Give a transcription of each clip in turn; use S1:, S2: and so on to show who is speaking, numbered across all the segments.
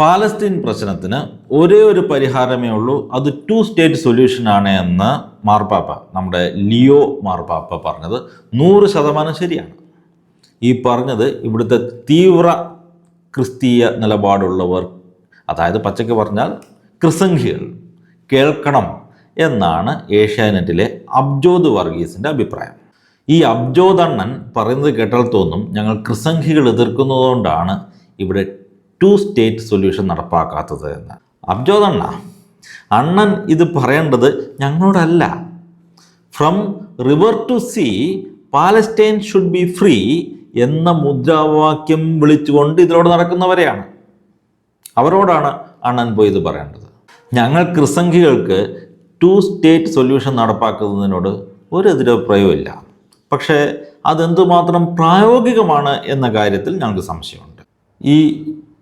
S1: Palestine പ്രശ്നത്തിന് ഒരേ ഒരു പരിഹാരമേ ഉള്ളൂ. അത് ടു സ്റ്റേറ്റ് സൊല്യൂഷൻ ആണ് എന്ന് മാർപ്പാപ്പ നമ്മുടെ ലിയോ മാർപ്പാപ്പ പറഞ്ഞത്. നൂറ് ശതമാനം ശരിയാണ്. ഈ പറഞ്ഞത് ഇവിടുത്തെ തീവ്ര ക്രിസ്തീയ നിലപാടുള്ളവർ അതായത് പച്ചയ്ക്ക് പറഞ്ഞാൽ ക്രിസംഖികൾ കേൾക്കണം എന്നാണ് ഏഷ്യാനെറ്റിലെ അബ്ജോദ് വർഗീസിന്റെ അഭിപ്രായം. ഈ അബ്ജോദണ്ണൻ പറയുന്നത് കേട്ടാൽ തോന്നും ഞങ്ങൾ ക്രിസംഖികൾ എതിർക്കുന്നതുകൊണ്ടാണ് ഇവിടെ ടു സ്റ്റേറ്റ് സൊല്യൂഷൻ നടപ്പാക്കാത്തത് എന്ന്. അബ്ജോദണ്ണ അണ്ണൻ ഇത് പറയേണ്ടത് ഞങ്ങളോടല്ല. From river to sea Palestine should be free എന്ന മുദ്രാവാക്യം വിളിച്ചുകൊണ്ട് ഇതിലൂടെ നടക്കുന്നവരെയാണ്. അവരോടാണ് അണ്ണൻ പോയി ഇത് പറയേണ്ടത്. ഞങ്ങൾ ക്രിസംഖികൾക്ക് ടു സ്റ്റേറ്റ് സൊല്യൂഷൻ നടപ്പാക്കുന്നതിനോട് ഒരു എതിരഭിപ്രായവും ഇല്ല. പക്ഷേ അതെന്തുമാത്രം പ്രായോഗികമാണ് എന്ന കാര്യത്തിൽ ഞങ്ങൾക്ക് സംശയമുണ്ട്. ഈ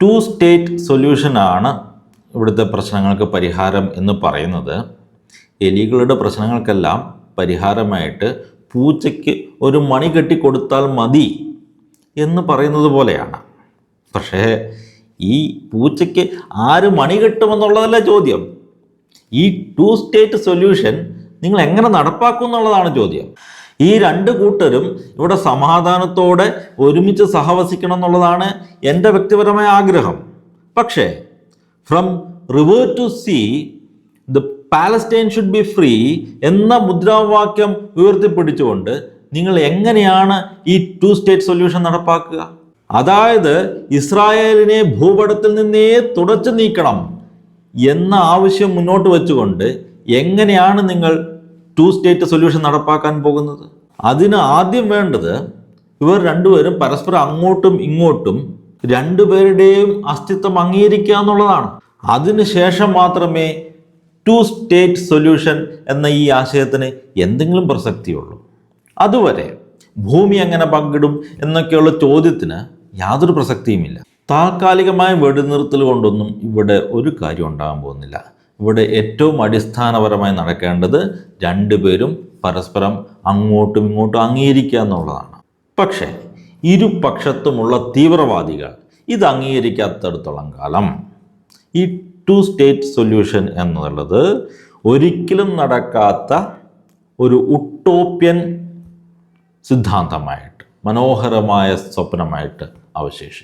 S1: ടു സ്റ്റേറ്റ് സൊല്യൂഷനാണ് ഇവിടുത്തെ പ്രശ്നങ്ങൾക്ക് പരിഹാരം എന്ന് പറയുന്നത്. എലികളുടെ പ്രശ്നങ്ങൾക്കെല്ലാം പരിഹാരമായിട്ട് പൂച്ചയ്ക്ക് ഒരു മണി കെട്ടി കൊടുത്താൽ മതി എന്ന് പറയുന്നത് പോലെയാണ്. പക്ഷേ ഈ പൂച്ചയ്ക്ക് ആര് മണി കെട്ടുമെന്നുള്ളതല്ല ചോദ്യം. ഈ ടു സ്റ്റേറ്റ് സൊല്യൂഷൻ നിങ്ങൾ എങ്ങനെ നടപ്പാക്കും എന്നുള്ളതാണ് ചോദ്യം. ഈ രണ്ട് കൂട്ടരും ഇവിടെ സമാധാനത്തോടെ ഒരുമിച്ച് സഹവസിക്കണം എന്നുള്ളതാണ് എന്റെ വ്യക്തിപരമായ ആഗ്രഹം. പക്ഷേ from river to sea the Palestine should be free എന്ന മുദ്രാവാക്യം ഉയർത്തിപ്പിടിച്ചുകൊണ്ട് നിങ്ങൾ എങ്ങനെയാണ് ഈ ടു സ്റ്റേറ്റ് സൊല്യൂഷൻ നടപ്പാക്കുക? അതായത് ഇസ്രായേലിനെ ഭൂപടത്തിൽ നിന്നേ തുടച്ചു നീക്കണം എന്ന ആവശ്യം മുന്നോട്ട് വെച്ചുകൊണ്ട് എങ്ങനെയാണ് നിങ്ങൾ ടു സ്റ്റേറ്റ് സൊല്യൂഷൻ നടപ്പാക്കാൻ പോകുന്നത്. അതിന് ആദ്യം വേണ്ടത് ഇവർ രണ്ടുപേരും പരസ്പരം അങ്ങോട്ടും ഇങ്ങോട്ടും രണ്ടുപേരുടെയും അസ്തിത്വം അംഗീകരിക്കുക എന്നുള്ളതാണ്. അതിനുശേഷം മാത്രമേ ടു സ്റ്റേറ്റ് സൊല്യൂഷൻ എന്ന ഈ ആശയത്തിന് എന്തെങ്കിലും പ്രസക്തിയുള്ളൂ. അതുവരെ ഭൂമി എങ്ങനെ പങ്കിടും എന്നൊക്കെയുള്ള ചോദ്യത്തിന് യാതൊരു പ്രസക്തിയുമില്ല. താൽക്കാലികമായ വെടിനിർത്തൽ കൊണ്ടൊന്നും ഇവിടെ ഒരു കാര്യം ഉണ്ടാകാൻ പോകുന്നില്ല. ഇവിടെ ഏറ്റവും അടിസ്ഥാനപരമായി നടക്കേണ്ടത് രണ്ടുപേരും പരസ്പരം അങ്ങോട്ടും ഇങ്ങോട്ടും അംഗീകരിക്കുക എന്നുള്ളതാണ്. പക്ഷേ ഇരുപക്ഷത്തുമുള്ള തീവ്രവാദികൾ ഇത് അംഗീകരിക്കാത്തടത്തോളം കാലം ഈ ടു സ്റ്റേറ്റ് സൊല്യൂഷൻ എന്നുള്ളത് ഒരിക്കലും നടക്കാത്ത ഒരു ഉട്ടോപ്യൻ സിദ്ധാന്തമായിട്ട് മനോഹരമായ സ്വപ്നമായിട്ട് അവശേഷിക്കും.